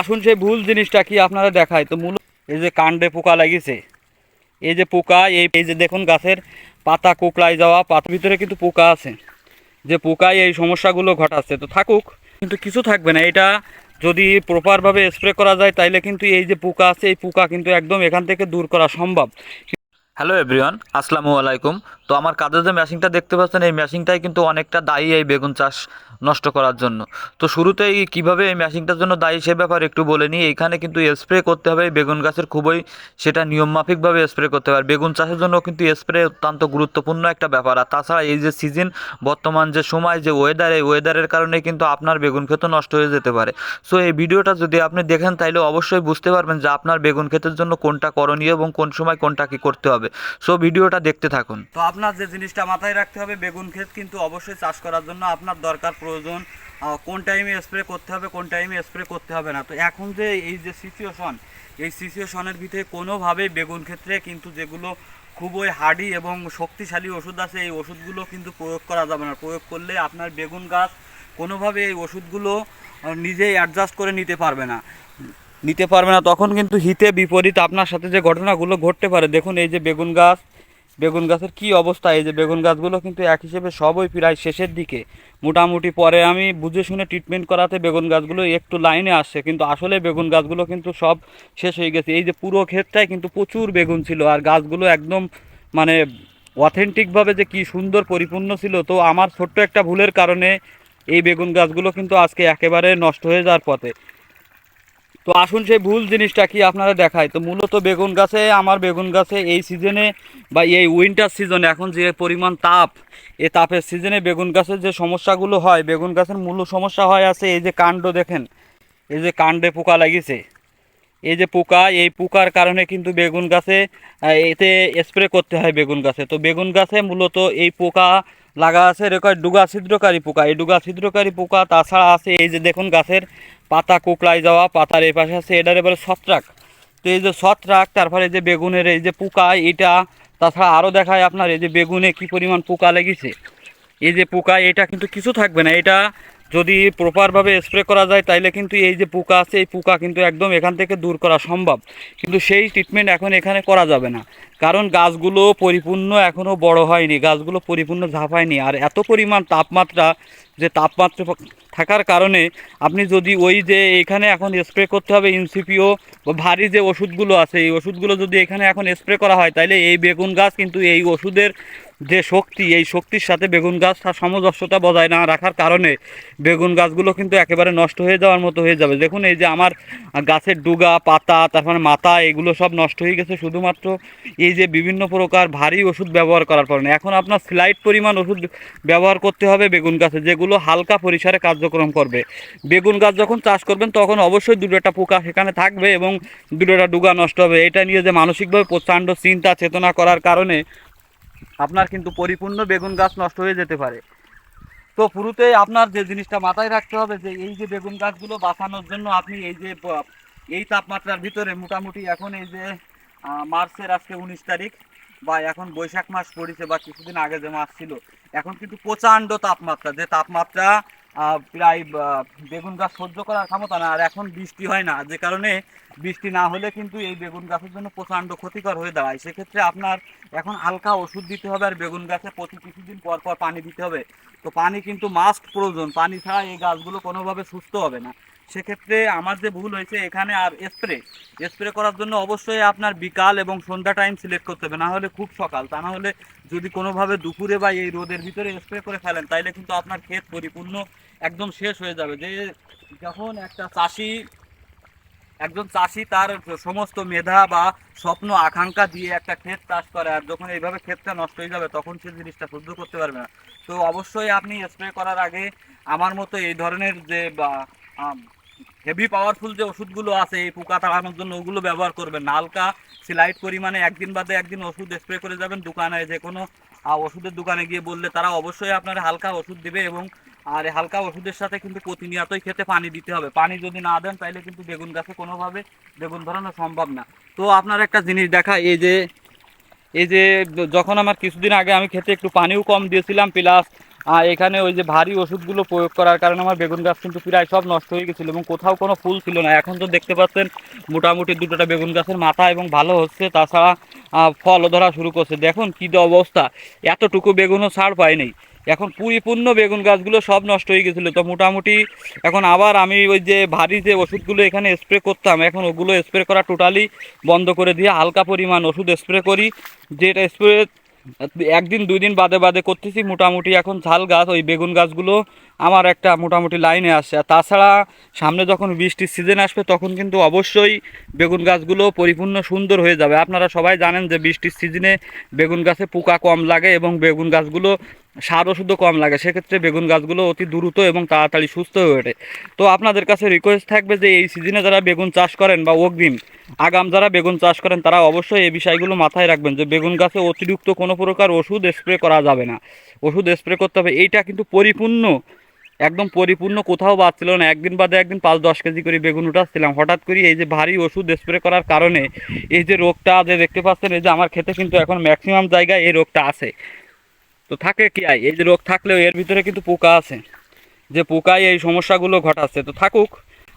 আসুন সেই ভুল জিনিসটা কি আপনারা দেখায়। তো মূল এই যে কাণ্ডে পোকা লাগিয়েছে। এই যে পোকা, এই এই যে দেখুন গাছের পাতা কোকড়ায় যাওয়া, পাতার ভিতরে কিন্তু পোকা আছে। যে পোকায় এই সমস্যাগুলো ঘটাচ্ছে। তো থাকুক, কিন্তু কিছু থাকবে না। এটা যদি প্রপারভাবে স্প্রে করা যায়, তাইলে কিন্তু এই যে পোকা আছে, এই পোকা কিন্তু একদম এখান থেকে দূর করা সম্ভব। হ্যালো এভরিওয়ান আসসালামু আলাইকুম। তো আমার কাজের যে মেশিনটা দেখতে পাচ্ছেন, এই মেশিনটাই কিন্তু অনেকটা দায়ী এই বেগুন চাষ নষ্ট করার জন্য। তো শুরুতেই কীভাবে এই মেশিনটার জন্য দায়ী সে ব্যাপারে একটু বলে নিই। এখানে কিন্তু স্প্রে করতে হবে। বেগুন গাছের খুবই সেটা নিয়মমাফিকভাবে স্প্রে করতে হবে। বেগুন চাষের জন্য কিন্তু স্প্রে অত্যন্ত গুরুত্বপূর্ণ একটা ব্যাপার। আর তাছাড়া এই যে সিজন বর্তমান যে সময়, যে ওয়েদার এই ওয়েদারের কারণে কিন্তু আপনার বেগুন ক্ষেত নষ্ট হয়ে যেতে পারে। সো এই ভিডিওটা যদি আপনি দেখেন, তাহলে অবশ্যই বুঝতে পারবেন যে আপনার বেগুন ক্ষেতের জন্য কোনটা করণীয় এবং কোন সময় কোনটা কি করতে হবে। সো ভিডিওটা দেখতে থাকুন। তো আপনার যে জিনিসটা মাথায় রাখতে হবে, বেগুন ক্ষেত কিন্তু অবশ্যই চাষ করার জন্য আপনার দরকার প্রয়োজন কোন টাইমে স্প্রে করতে হবে, কোন টাইমে স্প্রে করতে হবে না। তো এখন যে এই যে সিচুয়েশন এই সিচুয়েশনের ভিতরে কোনোভাবেই বেগুন ক্ষেত্রে কিন্তু যেগুলো খুবই হার্ডি এবং শক্তিশালী ওষুধ আছে, এই ওষুধগুলো কিন্তু প্রয়োগ করা যাবে না। প্রয়োগ করলে আপনার বেগুন গাছ কোনোভাবে এই ওষুধগুলো নিজেই অ্যাডজাস্ট করে নিতে পারবে না। নিতে পারবে না, তখন কিন্তু হিতে বিপরীত আপনার সাথে যে ঘটনাগুলো ঘটতে পারে। দেখুন, এই যে বেগুন গাছ বেগুন গাছের কি অবস্থা? এই যে বেগুন গাছগুলো কিন্তু এক হিসেবে সবই প্রায় শেষের দিকে। মোটামুটি পরে আমি বুঝে শুনে ট্রিটমেন্ট করাতে বেগুন গাছগুলো একটু লাইনে আসছে, কিন্তু আসলে বেগুন গাছগুলো কিন্তু সব শেষ হয়ে গেছে। এই যে পুরো ক্ষেতটাই কিন্তু প্রচুর বেগুন ছিল, আর গাছগুলো একদম মানে অথেন্টিকভাবে যে কি সুন্দর পরিপূর্ণ ছিল, তো আমার ছোট্ট একটা ভুলের কারণে এই বেগুন গাছগুলো কিন্তু আজকে একেবারে নষ্ট হয়ে যাওয়ার পথে। তো আসুন সেই ভুল জিনিসটা কি আপনারা দেখায়। তো মূলত বেগুন গাছে, আমার বেগুন গাছে এই সিজনে বা এই উইন্টার সিজনে এখন যে পরিমাণ তাপ এই তাপের সিজনে বেগুন গাছের যে সমস্যাগুলো হয়, বেগুন গাছের মূল সমস্যা হয় আছে এই যে কাণ্ড দেখেন, এই যে কাণ্ডে পোকা লাগিয়েছে এই যে পোকা, এই পোকার কারণে কিন্তু বেগুন গাছে এতে স্প্রে করতে হয় বেগুন গাছে। তো বেগুন গাছে মূলত এই পোকা লাগা আছে রেকর্ড ডুগা ছিদ্রকারী পোকা। এই ডুগা ছিদ্রকারী পোকা তাছাড়া আছে এই যে দেখুন গাছের পাতা কুকড়ায় যাওয়া, পাতার এই পাশে আছে, এটার এবারে ছত্রাক। তো এই যে ছত্রাক, তারপরে এই যে বেগুনের এই যে পোকা, এটা তাছাড়া আরও দেখায় আপনার এই যে বেগুনে কি পরিমাণ পোকা লেগেছে। এই যে পোকা, এটা কিন্তু কিছু থাকবে না, এটা যদি প্রপারভাবে স্প্রে করা যায়, তাইলে কিন্তু এই যে পোকা আছে, এই পোকা কিন্তু একদম এখান থেকে দূর করা সম্ভব। কিন্তু সেই ট্রিটমেন্ট এখন এখানে করা যাবে না। কারণ গাছগুলো পরিপূর্ণ এখনও বড় হয়নি, গাছগুলো পরিপূর্ণ ঝাঁপায়নি আর এত পরিমাণ তাপমাত্রা, যে তাপমাত্রা থাকার কারণে আপনি যদি ওই যে এখানে এখন স্প্রে করতে হবে ইনসিপিও বা ভারী যে ওষুধগুলো আছে, এই ওষুধগুলো যদি এখানে এখন স্প্রে করা হয় তাহলে এই বেগুন গাছ কিন্তু এই ওষুধের যে শক্তি, এই শক্তির সাথে বেগুন গাছ তার সামঞ্জস্যতা বজায় না রাখার কারণে বেগুন গাছগুলো কিন্তু একেবারে নষ্ট হয়ে যাওয়ার মতো হয়ে যাবে। দেখুন, এই যে আমার গাছের ডুগা, পাতা, তারপরে মাথা, এগুলো সব নষ্ট হয়ে গেছে শুধুমাত্র এই যে বিভিন্ন প্রকার ভারী ওষুধ ব্যবহার করার কারণে। এখন আপনার স্লাইট পরিমাণ ওষুধ ব্যবহার করতে হবে বেগুন গাছে, যেগুলো হালকা পরিসরে কার্যক্রম করবে। বেগুন গাছ যখন চাষ করবেন, তখন অবশ্যই দুটো একটা পোকা সেখানে থাকবে এবং দুটোটা ডুগা নষ্ট হবে। এটা নিয়ে যে মানসিকভাবে প্রচণ্ড চিন্তা, চেতনা করার কারণে আপনার কিন্তু পরিপূর্ণ বেগুন গাছ নষ্ট হয়ে যেতে পারে। তো পুরুতে আপনার যে জিনিসটা মাথায় রাখতে হবে যে, এই যে বেগুন গাছগুলো বাঁচানোর জন্য আপনি এই যে, এই তাপমাত্রার ভিতরে মোটামুটি এখন এই যে মার্চের আজকে উনিশ তারিখ বা এখন বৈশাখ মাস পড়েছে বা কিছুদিন আগে যে মাস ছিল, এখন কিন্তু প্রচণ্ড তাপমাত্রা, যে তাপমাত্রা প্রায় বেগুন গাছ সহ্য করার ক্ষমতা না, আর এখন বৃষ্টি হয় না, যে কারণে বৃষ্টি না হলে কিন্তু এই বেগুন গাছের জন্য প্রচণ্ড ক্ষতিকর হয়ে দাঁড়ায়। সেক্ষেত্রে আপনার এখন হালকা ওষুধ দিতে হবে আর বেগুন গাছে প্রতি কিছুদিন পর পর পানি দিতে হবে। তো পানি কিন্তু মাস্ট প্রয়োজন, পানি ছাড়া এই গাছগুলো কোনোভাবে সুস্থ হবে না। সেক্ষেত্রে আমার যে ভুল হয়েছে এখানে আর স্প্রে স্প্রে করার জন্য অবশ্যই আপনার বিকাল এবং সন্ধ্যা টাইম সিলেক্ট করতে হবে, না হলে খুব সকাল। তা না হলে যদি কোনোভাবে দুপুরে বা এই রোদের ভিতরে স্প্রে করে ফেলেন, তাইলে কিন্তু আপনার ক্ষেত পরিপূর্ণ একদম শেষ হয়ে যাবে। যে যখন একটা চাষি, একজন চাষি তার সমস্ত মেধা বা স্বপ্ন, আকাঙ্ক্ষা দিয়ে একটা ক্ষেত চাষ করে, আর যখন এইভাবে ক্ষেতটা নষ্ট হয়ে যাবে, তখন সে জিনিসটা সহ্য করতে পারবে না। তো অবশ্যই আপনি স্প্রে করার আগে আমার মতো এই ধরনের যে হেভি পাওয়ারফুল যে ওষুধগুলো আছে, এই পোকা তাড়ানোর জন্য ওগুলো ব্যবহার করবেন। না হালকা স্লাইট পরিমাণে একদিন বাদে একদিন ওষুধ স্প্রে করে যাবেন দোকানে। যে কোনো ওষুধের দোকানে গিয়ে বললে তারা অবশ্যই আপনার হালকা ওষুধ দেবে এবং, আর হালকা ওষুধের সাথে কিন্তু প্রতিনিয়তই খেতে পানি দিতে হবে। পানি যদি না দেন তাহলে কিন্তু বেগুন গাছে কোনোভাবে বেগুন ধরানো সম্ভব না। তো আপনার একটা জিনিস দেখা, এই যে এই যে, যখন আমার কিছুদিন আগে আমি খেতে একটু পানিও কম দিয়েছিলাম, প্লাস আহ, এখানে ওই যে ভারী ওষুধগুলো প্রয়োগ করার কারণে আমার বেগুন গাছ কিন্তু প্রায় সব নষ্ট হয়ে গেছিল এবং কোথাও কোনো ফুল ছিল না। এখন তো দেখতে পাচ্ছেন মোটামুটি দুটোটা বেগুন গাছের মাথা এবং ভালো হচ্ছে তাছাড়া ফলও ধরা শুরু করছে। দেখুন কী অবস্থা এতটুকু বেগুনও ছাড় পায়নি এখন পরিপূর্ণ বেগুন গাছগুলো সব নষ্ট হয়ে গেছিল। তো মোটামুটি এখন আবার আমি ওই যে ভারী যে ওষুধগুলো এখানে স্প্রে করতাম এখন ওগুলো স্প্রে করা টোটালি বন্ধ করে দিয়ে হালকা পরিমাণ ওষুধ স্প্রে করি। যেটা স্প্রে একদিন দুই দিন বাদে বাদে করতেছি। মোটামুটি এখন ঝাল গাছ ওই বেগুন গাছগুলো আমার একটা মোটামুটি লাইনে আসছে আর তাছাড়া সামনে যখন বৃষ্টির সিজন আসবে, তখন কিন্তু অবশ্যই বেগুন গাছগুলো পরিপূর্ণ সুন্দর হয়ে যাবে। আপনারা সবাই জানেন যে বৃষ্টির সিজনে বেগুন গাছে পোকা কম লাগে এবং বেগুন গাছগুলো সার ওষুধও কম লাগে। সেক্ষেত্রে বেগুন গাছগুলো অতি দ্রুত এবং তাড়াতাড়ি সুস্থ হয়ে ওঠে। তো আপনাদের কাছে রিকোয়েস্ট থাকবে যে এই সিজনে যারা বেগুন চাষ করেন বা অগ্রিম আগাম যারা বেগুন চাষ করেন, তারা অবশ্যই এই বিষয়গুলো মাথায় রাখবেন যে বেগুন গাছে অতিরিক্ত কোনো প্রকার ওষুধ স্প্রে করা যাবে না। ওষুধ স্প্রে করতে হবে। এইটা কিন্তু পরিপূর্ণ একদম পরিপূর্ণ, কোথাও বাঁচছিল ছিল না। একদিন বাদে একদিন পাঁচ দশ কেজি করে বেগুন উঠাচ্ছিলাম। হঠাৎ করে এই যে ভারী ওষুধ স্প্রে করার কারণে এই যে রোগটা যে দেখতে পাচ্ছেন, এই যে আমার ক্ষেতে কিন্তু এখন ম্যাক্সিমাম জায়গায় এই রোগটা আছে। তো থাকে কি আয় এই যে রোগ থাকলেও এর ভিতরে কিন্তু পোকা আছে। যে পোকাই এই সমস্যাগুলো ঘটাচ্ছে। তো থাকুক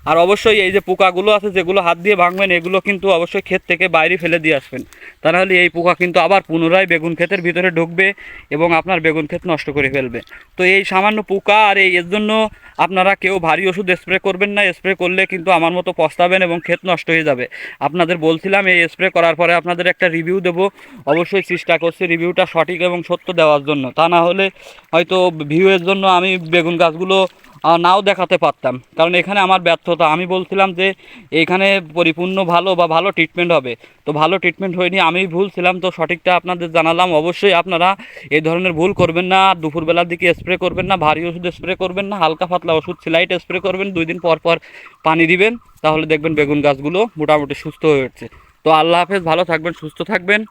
আর অবশ্যই এই যে পোকাগুলো আছে, যেগুলো হাত দিয়ে ভাঙবেন, এগুলো কিন্তু অবশ্যই ক্ষেত থেকে বাইরে ফেলে দিয়ে আসবেন। তা নাহলে এই পোকা কিন্তু আবার পুনরায় বেগুন ক্ষেতের ভিতরে ঢুকবে এবং আপনার বেগুন ক্ষেত নষ্ট করে ফেলবে। তো এই সামান্য পোকা আর এই এর জন্য আপনারা কেউ ভারী ওষুধ স্প্রে করবেন না। স্প্রে করলে কিন্তু আমার মতো পস্তাবেন এবং ক্ষেত নষ্ট হয়ে যাবে। আপনাদের বলছিলাম এই স্প্রে করার পরে আপনাদের একটা রিভিউ দেবো। অবশ্যই চেষ্টা করছি রিভিউটা সঠিক এবং সত্য দেওয়ার জন্য। তা না হলে হয়তো ভিউয়ের জন্য আমি বেগুন গাছগুলো নাও দেখাতে পারতাম। কারণ এখানে আমার ব্যর্থতা। আমি বলছিলাম যে, এখানে পরিপূর্ণ ভালো বা ভালো ট্রিটমেন্ট হবে। তো ভালো ট্রিটমেন্ট হয়নি, আমি ভুল ছিলাম। তো সঠিকটা আপনাদের জানালাম। অবশ্যই আপনারা এই ধরনের ভুল করবেন না। দুপুরবেলার দিকে স্প্রে করবেন না, ভারী ওষুধ স্প্রে করবেন না, হালকা পাতলা ওষুধ, সিলাইট স্প্রে করবেন, দুই দিন পর পর পানি দিবেন। তাহলে দেখবেন বেগুন গাছগুলো মোটামুটি সুস্থ হয়ে উঠছে। তো আল্লাহ হাফেজ, ভালো থাকবেন, সুস্থ থাকবেন।